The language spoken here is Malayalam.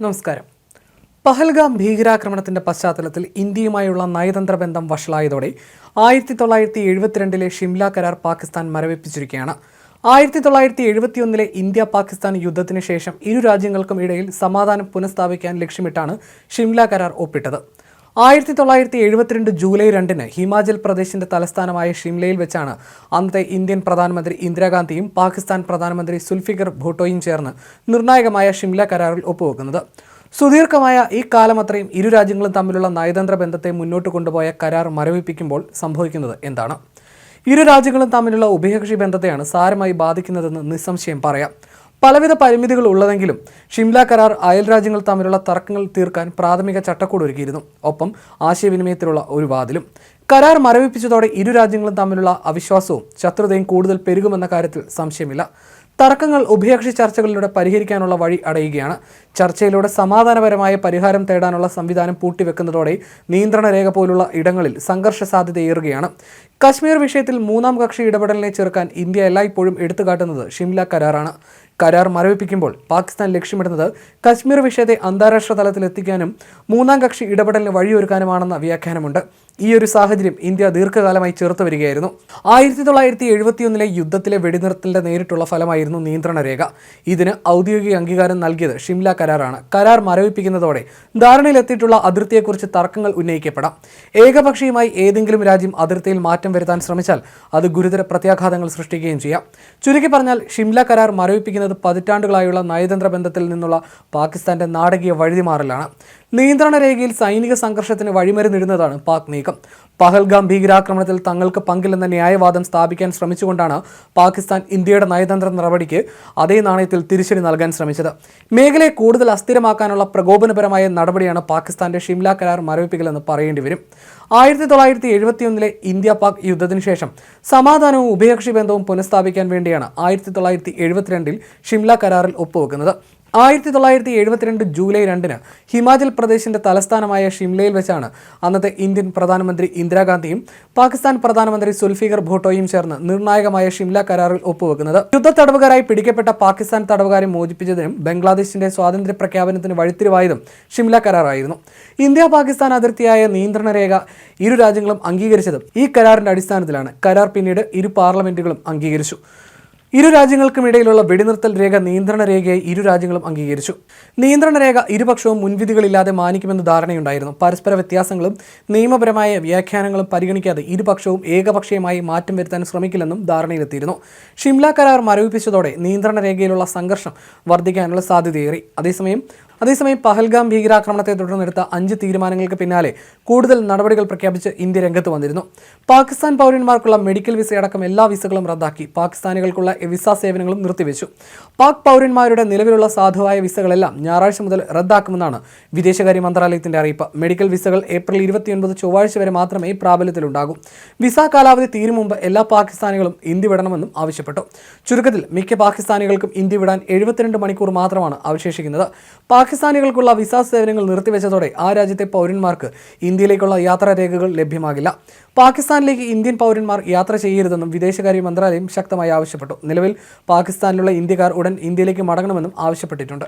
നമസ്കാരം. പഹൽഗാം ഭീകരാക്രമണത്തിന്റെ പശ്ചാത്തലത്തിൽ ഇന്ത്യയുമായുള്ള നയതന്ത്ര ബന്ധം വഷളായതോടെ ആയിരത്തി തൊള്ളായിരത്തി എഴുപത്തിരണ്ടിലെ ഷിംല കരാർ പാകിസ്ഥാൻ മരവിപ്പിച്ചിരിക്കുകയാണ്. ആയിരത്തി തൊള്ളായിരത്തി എഴുപത്തിയൊന്നിലെ ഇന്ത്യ പാകിസ്ഥാൻ യുദ്ധത്തിന് ശേഷം ഇരു രാജ്യങ്ങൾക്കും ഇടയിൽ സമാധാനം പുനഃസ്ഥാപിക്കാൻ ലക്ഷ്യമിട്ടാണ് ഷിംല കരാർ ഒപ്പിട്ടത്. ആയിരത്തി തൊള്ളായിരത്തി എഴുപത്തിരണ്ട് ജൂലൈ രണ്ടിന് ഹിമാചൽ പ്രദേശിന്റെ തലസ്ഥാനമായ ഷിംലയിൽ വെച്ചാണ് അന്നത്തെ ഇന്ത്യൻ പ്രധാനമന്ത്രി ഇന്ദിരാഗാന്ധിയും പാകിസ്ഥാൻ പ്രധാനമന്ത്രി സുൽഫിക്കർ ഭൂട്ടോയും ചേർന്ന് നിർണായകമായ ഷിംല കരാറിൽ ഒപ്പുവെക്കുന്നത്. സുദീർഘമായ ഈ കാലമത്രയും ഇരു രാജ്യങ്ങളും തമ്മിലുള്ള നയതന്ത്ര ബന്ധത്തെ മുന്നോട്ട് കൊണ്ടുപോയ കരാർ മരവിപ്പിക്കുമ്പോൾ സംഭവിക്കുന്നത് എന്താണ്? ഇരു രാജ്യങ്ങളും തമ്മിലുള്ള ഉഭയകക്ഷി ബന്ധത്തെയാണ് സാരമായി ബാധിക്കുന്നതെന്ന് നിസ്സംശയം പറയാം. പലവിധ പരിമിതികൾ ഉള്ളതെങ്കിലും ഷിംല കരാർ അയൽ രാജ്യങ്ങൾ തമ്മിലുള്ള തർക്കങ്ങൾ തീർക്കാൻ പ്രാഥമിക ചട്ടക്കൂട് ഒരുക്കിയിരുന്നു ഒപ്പം ആശയവിനിമയത്തിലുള്ള ഒരു വാതിലും. കരാർ മരവിപ്പിച്ചതോടെ ഇരു രാജ്യങ്ങളും തമ്മിലുള്ള അവിശ്വാസവും ശത്രുതയും കൂടുതൽ പെരുകുമെന്ന കാര്യത്തിൽ സംശയമില്ല. തർക്കങ്ങൾ ഉഭയകക്ഷി ചർച്ചകളിലൂടെ പരിഹരിക്കാനുള്ള വഴി അടയുകയാണ്. ചർച്ചയിലൂടെ സമാധാനപരമായ പരിഹാരം തേടാനുള്ള സംവിധാനം പൂട്ടിവെക്കുന്നതോടെ നിയന്ത്രണ രേഖ പോലുള്ള ഇടങ്ങളിൽ സംഘർഷ സാധ്യതയേറുകയാണ് കശ്മീർ വിഷയത്തിൽ മൂന്നാം കക്ഷി ഇടപെടലിനെ ചെറുക്കാൻ ഇന്ത്യ എല്ലായ്പ്പോഴും എടുത്തുകാട്ടുന്നത് ഷിംല കരാറാണ്. കരാർ മരവിപ്പിക്കുമ്പോൾ പാകിസ്ഥാൻ ലക്ഷ്യമിടുന്നത് കശ്മീർ വിഷയത്തെ അന്താരാഷ്ട്ര തലത്തിൽ എത്തിക്കാനും മൂന്നാം കക്ഷി ഇടപെടലിന് വഴിയൊരുക്കാനുമാണെന്ന വ്യാഖ്യാനമുണ്ട്. ഈ ഒരു സാഹചര്യം ഇന്ത്യ ദീർഘകാലമായി ചേർത്ത് വരികയായിരുന്നു. ആയിരത്തി തൊള്ളായിരത്തി എഴുപത്തിയൊന്നിലെ യുദ്ധത്തിലെ വെടിനിർത്തലിന്റെ നേരിട്ടുള്ള ഫലമായിരുന്നു നിയന്ത്രണ രേഖ. ഇതിന് ഔദ്യോഗിക അംഗീകാരം നൽകിയത് ഷിംല കരാറാണ്. കരാർ മരവിപ്പിക്കുന്നതോടെ ധാരണയിലെത്തിയിട്ടുള്ള അതിർത്തിയെക്കുറിച്ച് തർക്കങ്ങൾ ഉന്നയിക്കപ്പെടാം. ഏകപക്ഷീയമായി ഏതെങ്കിലും രാജ്യം അതിർത്തിയിൽ മാറ്റം വരുത്താൻ ശ്രമിച്ചാൽ അത് ഗുരുതര പ്രത്യാഘാതങ്ങൾ സൃഷ്ടിക്കുകയും ചെയ്യാം. ചുരുക്കി പറഞ്ഞാൽ ഷിംല കരാർ മരവിപ്പിക്കുന്നത് പതിറ്റാണ്ടുകളായുള്ള നയതന്ത്ര ബന്ധത്തിൽ നിന്നുള്ള പാകിസ്ഥാന്റെ നാടകീയ വഴിതിമാറലാണ്. നിയന്ത്രണ രേഖയിൽ സൈനിക സംഘർഷത്തിന് വഴിമരുന്നിടുന്നതാണ് പാക് നീക്കം. പഹൽഗാം ഭീകരാക്രമണത്തിൽ തങ്ങൾക്ക് പങ്കില്ലെന്ന ന്യായവാദം സ്ഥാപിക്കാൻ ശ്രമിച്ചുകൊണ്ടാണ് പാകിസ്ഥാൻ ഇന്ത്യയുടെ നയതന്ത്ര നടപടിക്ക് അതേ നാണയത്തിൽ തിരിച്ചടി നൽകാൻ ശ്രമിച്ചത്. മേഖലയെ കൂടുതൽ അസ്ഥിരമാക്കാനുള്ള പ്രകോപനപരമായ നടപടിയാണ് പാകിസ്ഥാന്റെ ഷിംല കരാർ മരവിപ്പിക്കലെന്ന് പറയേണ്ടി വരും ആയിരത്തി തൊള്ളായിരത്തി എഴുപത്തിയൊന്നിലെ ഇന്ത്യ പാക് യുദ്ധത്തിന് ശേഷം സമാധാനവും ഉഭയകക്ഷി ബന്ധവും പുനഃസ്ഥാപിക്കാൻ വേണ്ടിയാണ് ആയിരത്തി തൊള്ളായിരത്തി എഴുപത്തിരണ്ടിൽ ഷിംല കരാറിൽ ഒപ്പുവെക്കുന്നത്. ആയിരത്തി തൊള്ളായിരത്തി എഴുപത്തിരണ്ട് ജൂലൈ രണ്ടിന് ഹിമാചൽ പ്രദേശിന്റെ തലസ്ഥാനമായ ഷിംലയിൽ വെച്ചാണ് അന്നത്തെ ഇന്ത്യൻ പ്രധാനമന്ത്രി ഇന്ദിരാഗാന്ധിയും പാകിസ്ഥാൻ പ്രധാനമന്ത്രി സുൽഫീഗർ ഭൂട്ടോയും ചേർന്ന് നിർണായകമായ ഷിംല കരാറിൽ ഒപ്പുവെക്കുന്നത്. യുദ്ധ തടവുകാരായി പിടിക്കപ്പെട്ട പാകിസ്ഥാൻ തടവുകാരെ മോചിപ്പിച്ചതിനും ബംഗ്ലാദേശിന്റെ സ്വാതന്ത്ര്യ പ്രഖ്യാപനത്തിന് വഴിത്തിരിവായതും ഷിംല കരാറായിരുന്നു. ഇന്ത്യ പാകിസ്ഥാൻ അതിർത്തിയായ നിയന്ത്രണ രേഖ ഇരു രാജ്യങ്ങളും അംഗീകരിച്ചതും ഈ കരാറിന്റെ അടിസ്ഥാനത്തിലാണ്. കരാർ പിന്നീട് ഇരു പാർലമെന്റുകളും അംഗീകരിച്ചു. ഇരു രാജ്യങ്ങൾക്കുമിടയിലുള്ള വെടിനിർത്തൽ രേഖ നിയന്ത്രണ രേഖയെ ഇരു രാജ്യങ്ങളും അംഗീകരിച്ചു. നിയന്ത്രണ രേഖ ഇരുപക്ഷവും മുൻവിധികളില്ലാതെ മാനിക്കുമെന്ന് ധാരണയുണ്ടായിരുന്നു. പരസ്പര വ്യത്യാസങ്ങളും നിയമപരമായ വ്യാഖ്യാനങ്ങളും പരിഗണിക്കാതെ ഇരുപക്ഷവും ഏകപക്ഷീയമായി മാറ്റം വരുത്താൻ ശ്രമിക്കില്ലെന്നും ധാരണയിലെത്തിയിരുന്നു. ഷിംല കരാർ മരവിപ്പിച്ചതോടെ നിയന്ത്രണ രേഖയിലുള്ള സംഘർഷം വർദ്ധിക്കാനുള്ള സാധ്യതയേറി. അതേസമയം അതേസമയം പഹൽഗാം ഭീകരാക്രമണത്തെ തുടർന്നെടുത്ത അഞ്ച് തീരുമാനങ്ങൾക്ക് പിന്നാലെ കൂടുതൽ നടപടികൾ പ്രഖ്യാപിച്ച് ഇന്ത്യ രംഗത്ത് വന്നിരുന്നു. പാകിസ്ഥാൻ പൗരന്മാർക്കുള്ള മെഡിക്കൽ വിസയടക്കം എല്ലാ വിസകളും റദ്ദാക്കി. പാകിസ്ഥാനികൾക്കുള്ള വിസ സേവനങ്ങളും നിർത്തിവെച്ചു. പാക് പൗരന്മാരുടെ നിലവിലുള്ള സാധുവായ വിസകളെല്ലാം ഞായറാഴ്ച മുതൽ റദ്ദാക്കുമെന്നാണ് വിദേശകാര്യ മന്ത്രാലയത്തിന്റെ അറിയിപ്പ്. മെഡിക്കൽ വിസകൾ ഏപ്രിൽ ഇരുപത്തിയൊൻപത് ചൊവ്വാഴ്ച വരെ മാത്രമേ പ്രാബല്യത്തിലുണ്ടാകൂ. വിസ കാലാവധി തീരും മുമ്പ് എല്ലാ പാകിസ്ഥാനികളും ഇന്ത്യ വിടണമെന്നും ആവശ്യപ്പെട്ടു. ചുരുക്കത്തിൽ മിക്ക പാകിസ്ഥാനികൾക്കും ഇന്ത്യ വിടാൻ എഴുപത്തിരണ്ട് മണിക്കൂർ മാത്രമാണ് അവശേഷിക്കുന്നത്. പാകിസ്ഥാനികൾക്കുള്ള വിസ സേവനങ്ങൾ നിർത്തിവെച്ചതോടെ ആ രാജ്യത്തെ പൗരന്മാർക്ക് ഇന്ത്യയിലേക്കുള്ള യാത്രാരേഖകൾ ലഭ്യമാകില്ല. പാകിസ്ഥാനിലേക്ക് ഇന്ത്യൻ പൗരന്മാർ യാത്ര ചെയ്യരുതെന്നും വിദേശകാര്യ മന്ത്രാലയം ശക്തമായി ആവശ്യപ്പെട്ടു. നിലവിൽ പാകിസ്ഥാനിലുള്ള ഇന്ത്യക്കാർ ഉടൻ ഇന്ത്യയിലേക്ക് മടങ്ങണമെന്നും ആവശ്യപ്പെട്ടിട്ടുണ്ട്.